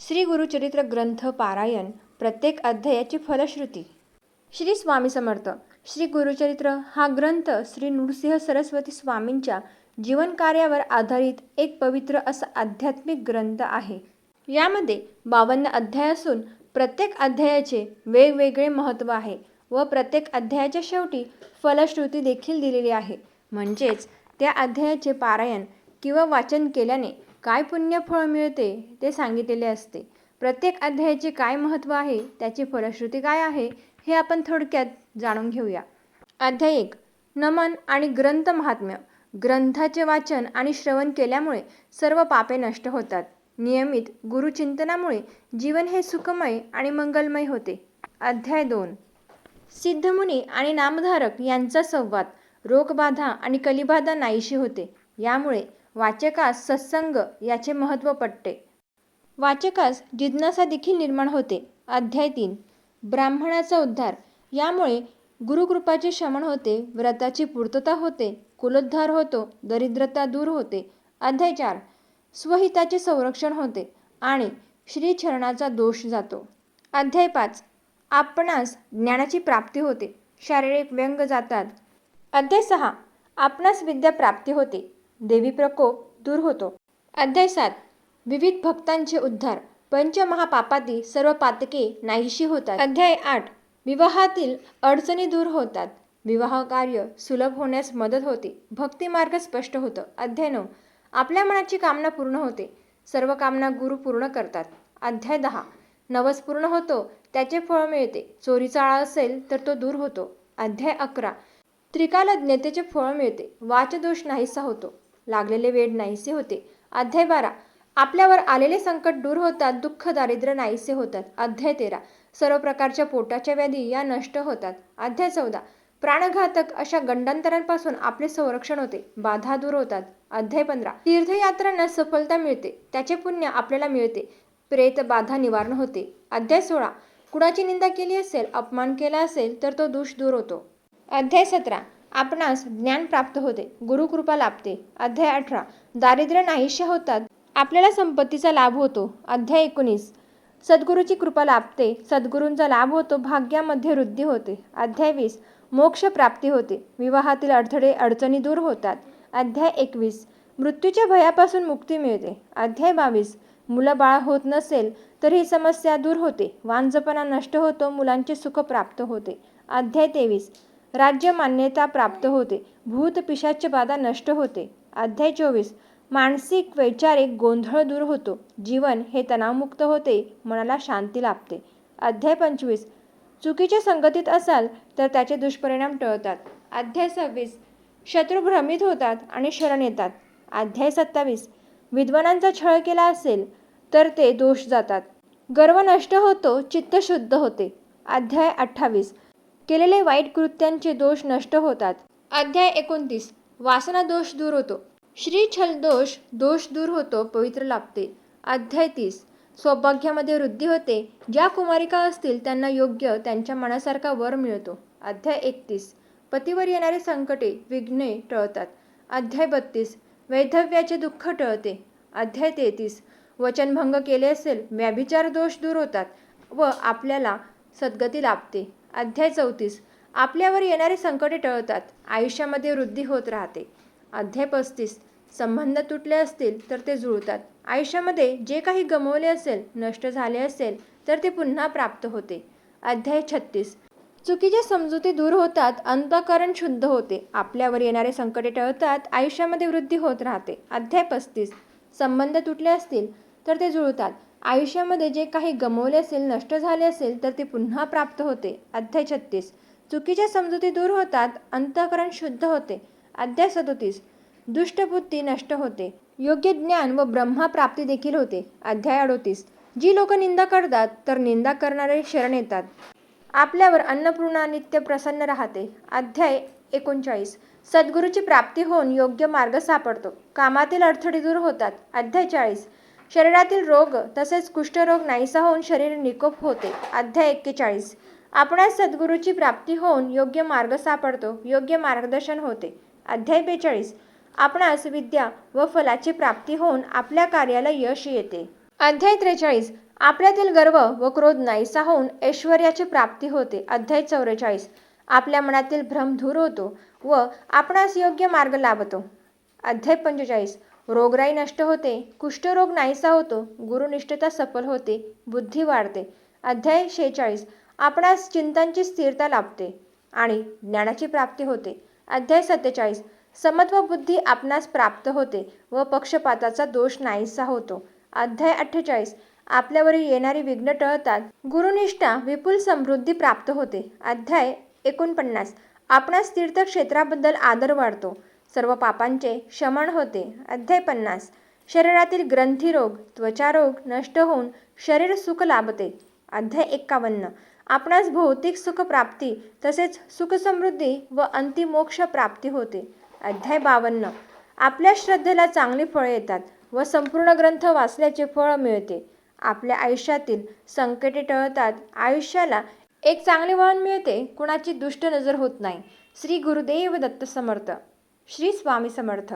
श्री गुरुचरित्र ग्रंथ पारायण प्रत्येक अध्यायाची फलश्रुती. श्री स्वामी समर्थ. श्री गुरुचरित्र हा ग्रंथ श्री नृसिंह सरस्वती स्वामींच्या जीवनकार्यावर आधारित एक पवित्र असा आध्यात्मिक ग्रंथ आहे. यामध्ये बावन्न अध्याय असून प्रत्येक अध्यायाचे वेगवेगळे महत्त्व आहे व प्रत्येक अध्यायाच्या शेवटी फलश्रुती देखील दिलेली आहे. म्हणजेच त्या अध्यायाचे पारायण किंवा वाचन केल्याने काय पुण्यफळ मिळते ते सांगितलेले असते. प्रत्येक अध्यायाचे काय महत्त्व आहे? त्याची फलश्रुती काय आहे? हे आपण थोडक्यात जाणून घेऊया. अध्याय एक. नमन आणि ग्रंथ महात्म्य. ग्रंथाचे वाचन आणि श्रवण केल्यामुळे सर्व पापे नष्ट होतात. नियमित गुरुचिंतनामुळे जीवन हे सुखमय आणि मंगलमय होते. अध्याय दोन. सिद्धमुनी आणि नामधारक यांचा संवाद रोगबाधा आणि कलिबाधा नाहीशी होते. यामुळे वाचकास सत्संग याचे महत्त्व पटते. वाचकास जिज्ञासा देखील निर्माण होते. अध्याय तीन. ब्राह्मणाचा उद्धार. यामुळे गुरुकृपाचे शमन होते व्रताची पूर्तता होते कुलोद्धार होतो दरिद्रता दूर होते. अध्याय चार. स्वहिताचे संरक्षण होते आणि श्रीचरणाचा दोष जातो. अध्याय पाच. आपणास ज्ञानाची प्राप्ती होते. शारीरिक व्यंग जातात. अध्याय सहा. आपणास विद्या प्राप्ती होते. देवी प्रकोप दूर होतो. अध्याय सात. विविध भक्तांचे उद्धार. पंचमहापापाती सर्व पातके नाहीशी होतात. अध्याय आठ. विवाहातील अडचणी दूर होतात. विवाह कार्य सुलभ होण्यास मदत होते. भक्तिमार्ग स्पष्ट होतं. अध्याय नऊ. आपल्या मनाची कामना पूर्ण होते. सर्व कामना गुरु पूर्ण करतात. अध्याय दहा. नवस पूर्ण होतो. त्याचे फळ मिळते. चोरीचा आळा असेल तर तो दूर होतो. अध्याय अकरा. त्रिकालज्ञतेचे फळ मिळते. वाचदोष नाहीसा होतो. लागलेले वेड नाहीसे होते. अध्याय बारा. आपल्यावर आलेले संकट दूर होतात दुःख दारिद्र्य नाहीसे होतात. अध्याय तेरा. सर्व प्रकारच्या पोटाच्या व्याधी या नष्ट होतात. अध्याय चौदा. प्राणघातक अशा गंडांतरांपासून आपले संरक्षण होते. बाधा दूर होतात. अध्याय पंधरा. तीर्थयात्रांना सफलता मिळते. त्याचे पुण्य आपल्याला मिळते. प्रेत बाधा निवारण होते. अध्याय सोळा. कुणाची निंदा केली असेल अपमान केला असेल तर तो दोष दूर होतो. अध्याय सतरा. आपणास ज्ञान प्राप्त होते गुरुकृपा लाभते. अध्याय अठरा. दारिद्र्य नाहीशे होतात. आपल्याला संपत्तीचा लाभ होतो. अध्याय एकोणीस. सद्गुरूची कृपा लाभते. सद्गुरूंचा लाभ होतो भाग्यामध्ये वृद्धी होते. अध्याय वीस. मोक्ष प्राप्ती होते. विवाहातील अडथळे अडचणी दूर होतात. अध्याय एकवीस. मृत्यूच्या भयापासून मुक्ती मिळते. अध्याय बावीस. मुलं बाळ होत नसेल तर ही समस्या दूर होते. वांजपणा नष्ट होतो. मुलांचे सुख प्राप्त होते. अध्याय तेवीस. राज्य मान्यता प्राप्त होते. भूत पिशाच्य बाधा नष्ट होते. अध्याय चोवीस. मानसिक वैचारिक गोंधळ दूर होतो. जीवन हे तणावमुक्त होते. मनाला शांती लाभते. अध्याय पंचवीस. चुकीच्या संगतीत असाल तर त्याचे दुष्परिणाम टळतात. अध्याय सव्वीस. शत्रू भ्रमित होतात आणि शरण येतात. अध्याय सत्तावीस. विद्वानांचा छळ केला असेल तर ते दोष जातात. गर्व नष्ट होतो चित्त शुद्ध होते. अध्याय अठ्ठावीस. केलेले वाईट कृत्यांचे दोष नष्ट होतात. अध्याय एकोणतीस. वासना दोष दूर होतो. श्री छल दोष दोष दूर होतो पवित्र लाभते. अध्याय तीस. सौभाग्यामध्ये वृद्धी होते. ज्या कुमारिका असतील त्यांना योग्य त्यांच्या मनासारखा वर मिळतो. अध्याय एकतीस. पतीवर येणारे संकटे विघ्ने टळतात. अध्याय बत्तीस. वैधव्याचे दुःख टळते. अध्याय तेहतीस. वचनभंग केले असेल व्याभिचार दोष दूर होतात व आपल्याला सद्गती लाभते. अध्याय चौतीस. आपल्यावर येणारे संकटे टळतात. आयुष्यामध्ये वृद्धी होत राहते. अध्याय पस्तीस. संबंध तुटले असतील तर ते जुळतात. आयुष्यामध्ये जे काही गमवले असेल नष्ट झाले असेल तर ते पुन्हा प्राप्त होते. अध्याय छत्तीस. चुकीच्या समजुती दूर होतात अंतकरण शुद्ध होते. आपल्यावर येणारे संकटे टळतात आयुष्यामध्ये वृद्धी होत राहते. अध्याय पस्तीस. संबंध तुटले असतील तर ते जुळतात. आयुष्यामध्ये जे काही गमवले असेल नष्ट झाले असेल तर ते पुन्हा प्राप्त होते. अध्याय छत्तीस. चुकीच्या समजुती दूर होतात अंतःकरण शुद्ध होते. अध्याय सदोतीस. दुष्टबुद्धी नष्ट होते. योग्य ज्ञान व ब्रह्माप्राप्ती देखील होते. अध्याय अडोतीस. जी लोक निंदा करतात तर निंदा करणारे शरण येतात. आपल्यावर अन्नपूर्णा नित्य प्रसन्न राहते. अध्याय एकोणचाळीस. सद्गुरूची प्राप्ती होऊन योग्य मार्ग सापडतो. कामातील अडथळे दूर होतात. अध्याय चाळीस. शरीरातील रोग तसेच कुष्ठरोग नाहीसा होऊन शरीर निकोप होते. अध्याय एक्केचाळीस. आपणास सद्गुरूची प्राप्ती होऊन योग्य मार्ग सापडतो. योग्य मार्गदर्शन होते. अध्याय बेचाळीस. आपणास विद्या व फलाची प्राप्ती होऊन आपल्या कार्याला यश येते. अध्याय त्रेचाळीस. आपल्यातील गर्व व क्रोध नाहीसा होऊन ऐश्वर्याची प्राप्ती होते. अध्याय चौवेचाळीस. आपल्या मनातील भ्रम दूर होतो व आपणास योग्य मार्ग लाभतो. अध्याय पंचेचाळीस. रोगराई नष्ट होते कुष्ठरोग नाहीसा होतो गुरुनिष्ठता सफल होते बुद्धी वाढते. अध्याय शेहेचाळीस आपणास चिंतांची स्थिरता लाभते आणि ज्ञानाची प्राप्ती होते. अध्याय सत्तेचाळीस समत्व बुद्धी आपणास प्राप्त होते व पक्षपाताचा दोष नाहीसा होतो. अध्याय अठ्ठेचाळीस आपल्यावरील येणारी विघ्न टळतात गुरुनिष्ठा विपुल समृद्धी प्राप्त होते. अध्याय एकोणपन्नास आपणास तीर्थक्षेत्राबद्दल आदर वाढतो. सर्व पापांचे शमन होते. अध्याय पन्नास. शरीरातील ग्रंथीरोग त्वचारोग नष्ट होऊन शरीर सुख लाभते. अध्याय एक्कावन्न. आपणास भौतिक सुख प्राप्ती तसेच सुखसमृद्धी व अंतिमोक्ष प्राप्ती होते. अध्याय बावन्न. आपल्या श्रद्धेला चांगली फळे येतात व संपूर्ण ग्रंथ वाचल्याचे फळ मिळते. आपल्या आयुष्यातील संकटे टळतात. आयुष्याला एक चांगले वळण मिळते. कुणाची दुष्ट नजर होत नाही. श्री गुरुदेव दत्त समर्थ. श्री स्वामी समर्थ.